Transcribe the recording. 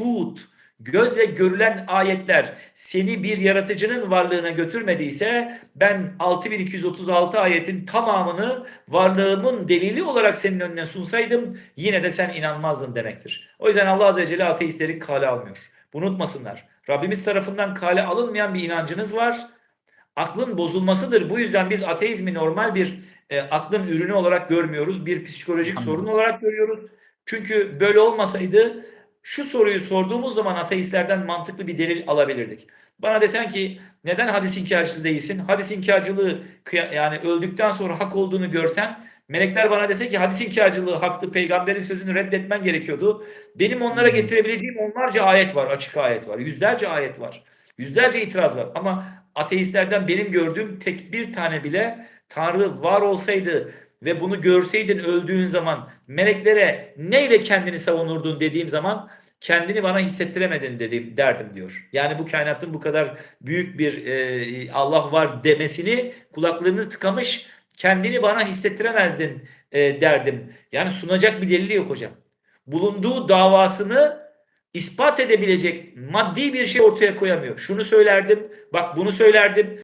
meşhut, gözle görülen ayetler seni bir yaratıcının varlığına götürmediyse ben 6236 ayetin tamamını varlığımın delili olarak senin önüne sunsaydım yine de sen inanmazdın demektir. O yüzden Allah Azze ve Celle ateistleri kale almıyor. Bunu unutmasınlar. Rabbimiz tarafından kale alınmayan bir inancınız var. Aklın bozulmasıdır. Bu yüzden biz ateizmi normal bir e, aklın ürünü olarak görmüyoruz. Bir psikolojik Anladım. sorun olarak görüyoruz. Çünkü böyle olmasaydı şu soruyu sorduğumuz zaman ateistlerden mantıklı bir delil alabilirdik. Bana desen ki neden hadis inkarcısı değilsin? Hadis inkarcılığı yani öldükten sonra hak olduğunu görsen melekler bana dese ki hadis inkarcılığı haktı peygamberin sözünü reddetmen gerekiyordu. Benim onlara hı. getirebileceğim onlarca ayet var, açık ayet var, yüzlerce ayet var. Yüzlerce itiraz var ama ateistlerden benim gördüğüm tek bir tane bile Tanrı var olsaydı ve bunu görseydin öldüğün zaman meleklere neyle kendini savunurdun dediğim zaman kendini bana hissettiremedin dediğim derdim diyor. Yani bu kainatın bu kadar büyük bir e, Allah var demesini kulaklarını tıkamış kendini bana hissettiremezdin e, derdim. Yani sunacak bir delili yok hocam. Bulunduğu davasını ispat edebilecek maddi bir şey ortaya koyamıyor. Şunu söylerdim, bak bunu söylerdim,